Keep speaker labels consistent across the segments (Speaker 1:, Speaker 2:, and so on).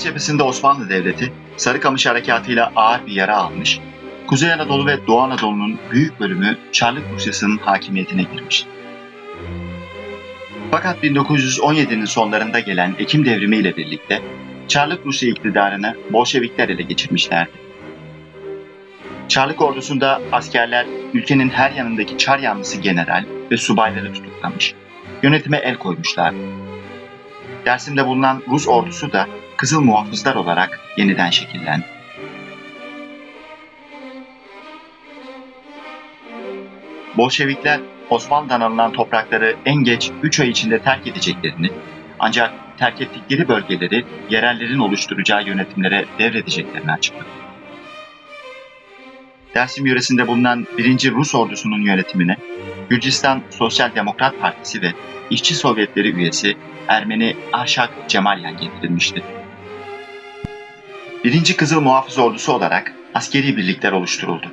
Speaker 1: Kafkas cephesinde Osmanlı Devleti Sarıkamış Harekatı'yla ağır bir yara almış, Kuzey Anadolu ve Doğu Anadolu'nun büyük bölümü Çarlık Rusyası'nın hakimiyetine girmişti. Fakat 1917'nin sonlarında gelen Ekim devrimi ile birlikte Çarlık Rusya iktidarını Bolşevikler ele geçirmişlerdi. Çarlık ordusunda askerler ülkenin her yanındaki Çar yanlısı general ve subayları tutuklamış, yönetime el koymuşlardı. Dersim'de bulunan Rus ordusu da Kızıl Muhafızlar olarak yeniden şekillendi. Bolşevikler Osmanlı'dan alınan toprakları en geç 3 ay içinde terk edeceklerini ancak terk ettikleri bölgeleri yerellerin oluşturacağı yönetimlere devredeceklerini açıkladı. Dersim yöresinde bulunan 1. Rus ordusunun yönetimine Gürcistan Sosyal Demokrat Partisi ve İşçi Sovyetleri üyesi Ermeni Arşak Cemalyan getirilmişti. 1. Kızıl Muhafız Ordusu olarak askeri birlikler oluşturuldu.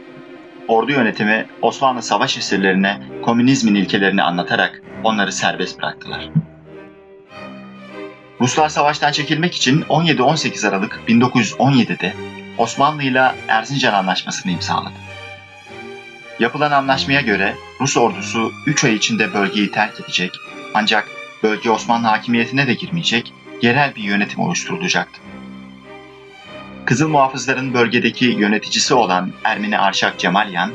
Speaker 1: Ordu yönetimi Osmanlı savaş esirlerine komünizmin ilkelerini anlatarak onları serbest bıraktılar. Ruslar savaştan çekilmek için 17-18 Aralık 1917'de Osmanlı ile Erzincan Anlaşması'nı imzaladı. Yapılan anlaşmaya göre Rus ordusu 3 ay içinde bölgeyi terk edecek ancak bölge Osmanlı hakimiyetine de girmeyecek, yerel bir yönetim oluşturulacaktı. Kızıl Muhafızların bölgedeki yöneticisi olan Ermeni Arşak Cemalyan,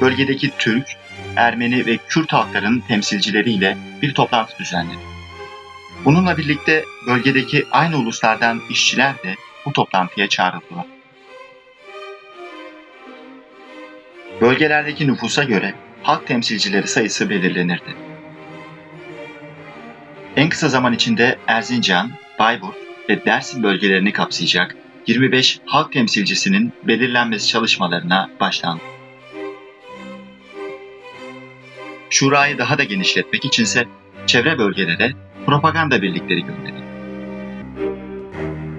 Speaker 1: bölgedeki Türk, Ermeni ve Kürt halkların temsilcileriyle bir toplantı düzenledi. Bununla birlikte bölgedeki aynı uluslardan işçiler de bu toplantıya çağrıldılar. Bölgelerdeki nüfusa göre halk temsilcileri sayısı belirlenirdi. En kısa zaman içinde Erzincan, Bayburt ve Dersim bölgelerini kapsayacak 25 halk temsilcisinin belirlenmesi çalışmalarına başlandı. Şurayı daha da genişletmek içinse çevre bölgelere propaganda birlikleri gönderildi.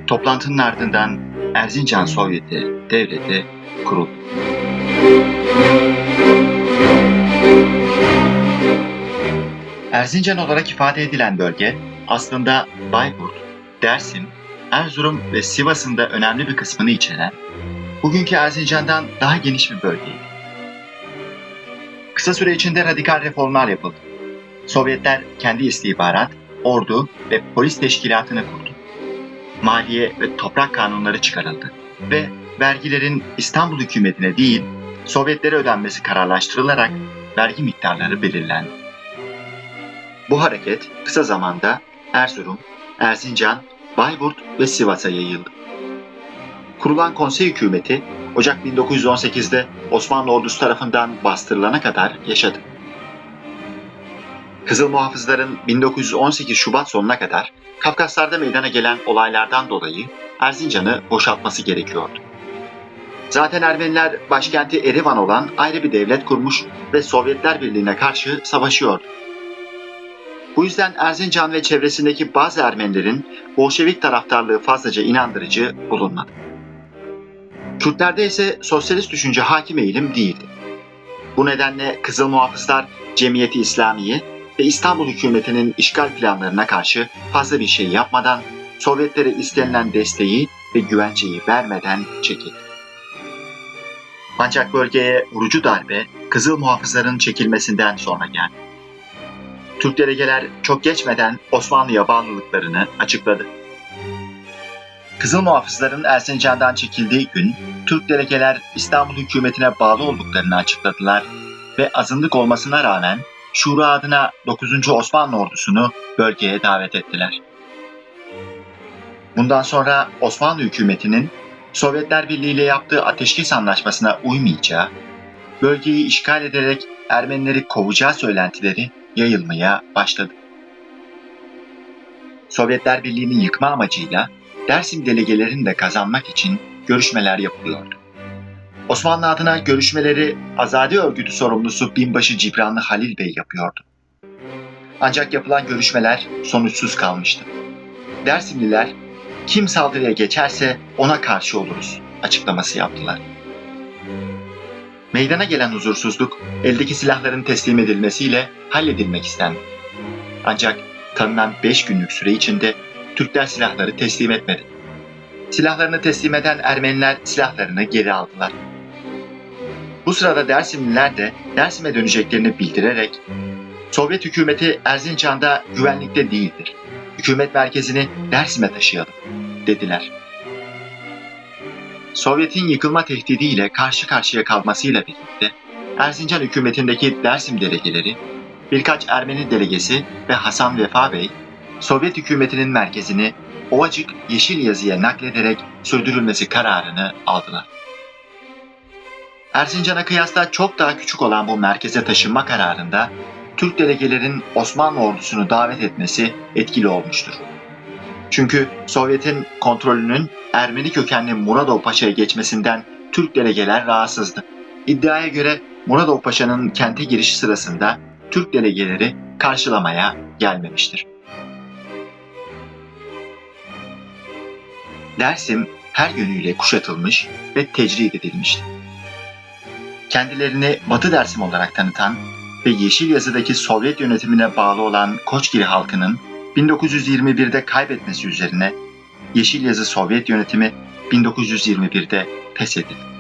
Speaker 1: Toplantının ardından Erzincan Sovyeti Devleti kuruldu. Erzincan olarak ifade edilen bölge aslında Bayburt, Dersim, Erzurum ve Sivas'ın da önemli bir kısmını içeren, bugünkü Erzincan'dan daha geniş bir bölgeydi. Kısa süre içinde radikal reformlar yapıldı. Sovyetler kendi istihbarat, ordu ve polis teşkilatını kurdu. Maliye ve toprak kanunları çıkarıldı ve vergilerin İstanbul hükümetine değil, Sovyetlere ödenmesi kararlaştırılarak vergi miktarları belirlendi. Bu hareket kısa zamanda Erzurum, Erzincan, Bayburt ve Sivas'a yayıldı. Kurulan konsey hükümeti Ocak 1918'de Osmanlı ordusu tarafından bastırılana kadar yaşadı. Kızıl Muhafızların 1918 Şubat sonuna kadar Kafkaslar'da meydana gelen olaylardan dolayı Erzincan'ı boşaltması gerekiyordu. Zaten Ermeniler başkenti Erivan olan ayrı bir devlet kurmuş ve Sovyetler Birliği'ne karşı savaşıyordu. Bu yüzden Erzincan ve çevresindeki bazı Ermenilerin Bolşevik taraftarlığı fazlaca inandırıcı bulunmadı. Kürtlerde ise sosyalist düşünce hakim eğilim değildi. Bu nedenle Kızıl Muhafızlar Cemiyeti İslamiye ve İstanbul hükümetinin işgal planlarına karşı fazla bir şey yapmadan Sovyetlere istenilen desteği ve güvenceyi vermeden çekildi. Ancak bölgeye vurucu darbe Kızıl Muhafızların çekilmesinden sonra geldi. Türk delegeler çok geçmeden Osmanlı'ya bağlılıklarını açıkladı. Kızıl Muhafızların Erzincan'dan çekildiği gün Türk delegeler İstanbul hükümetine bağlı olduklarını açıkladılar ve azınlık olmasına rağmen Şura adına 9. Osmanlı ordusunu bölgeye davet ettiler. Bundan sonra Osmanlı hükümetinin Sovyetler Birliği ile yaptığı ateşkes anlaşmasına uymayacağı, bölgeyi işgal ederek Ermenileri kovacağı söylentileri yayılmaya başladı. Sovyetler Birliği'nin yıkma amacıyla Dersim delegelerini de kazanmak için görüşmeler yapılıyordu. Osmanlı adına görüşmeleri Azadi Örgütü sorumlusu binbaşı Cibranlı Halil Bey yapıyordu. Ancak yapılan görüşmeler sonuçsuz kalmıştı. Dersimliler kim saldırıya geçerse ona karşı oluruz açıklaması yaptılar. Meydana gelen huzursuzluk eldeki silahların teslim edilmesiyle halledilmek istendi. Ancak tanınan 5 günlük süre içinde Türkler silahları teslim etmedi. silahlarını teslim eden Ermeniler silahlarını geri aldılar. Bu sırada Dersimliler de Dersim'e döneceklerini bildirerek Sovyet hükümeti Erzincan'da güvenlikte değildir. Hükümet merkezini Dersim'e taşıyalım dediler. Sovyet'in yıkılma tehdidiyle karşı karşıya kalmasıyla birlikte Erzincan hükümetindeki Dersim delegeleri, birkaç Ermeni delegesi ve Hasan Vefa Bey, Sovyet hükümetinin merkezini Ovacık Yeşil Yazı'ya naklederek sürdürülmesi kararını aldılar. Erzincan'a kıyasla çok daha küçük olan bu merkeze taşınma kararında Türk delegelerin Osmanlı ordusunu davet etmesi etkili olmuştur. Çünkü Sovyet'in kontrolünün Ermeni kökenli Muradov Paşa'ya geçmesinden Türk delegeler rahatsızdı. İddiaya göre Muradov Paşa'nın kente giriş sırasında Türk delegeleri karşılamaya gelmemiştir. Dersim her yönüyle kuşatılmış ve tecrid edilmişti. Kendilerini Batı Dersim olarak tanıtan ve Yeşil Yazı'daki Sovyet yönetimine bağlı olan Koçgiri halkının 1921'de kaybetmesi üzerine Yeşil Yazı Sovyet yönetimi 1921'de pes edildi.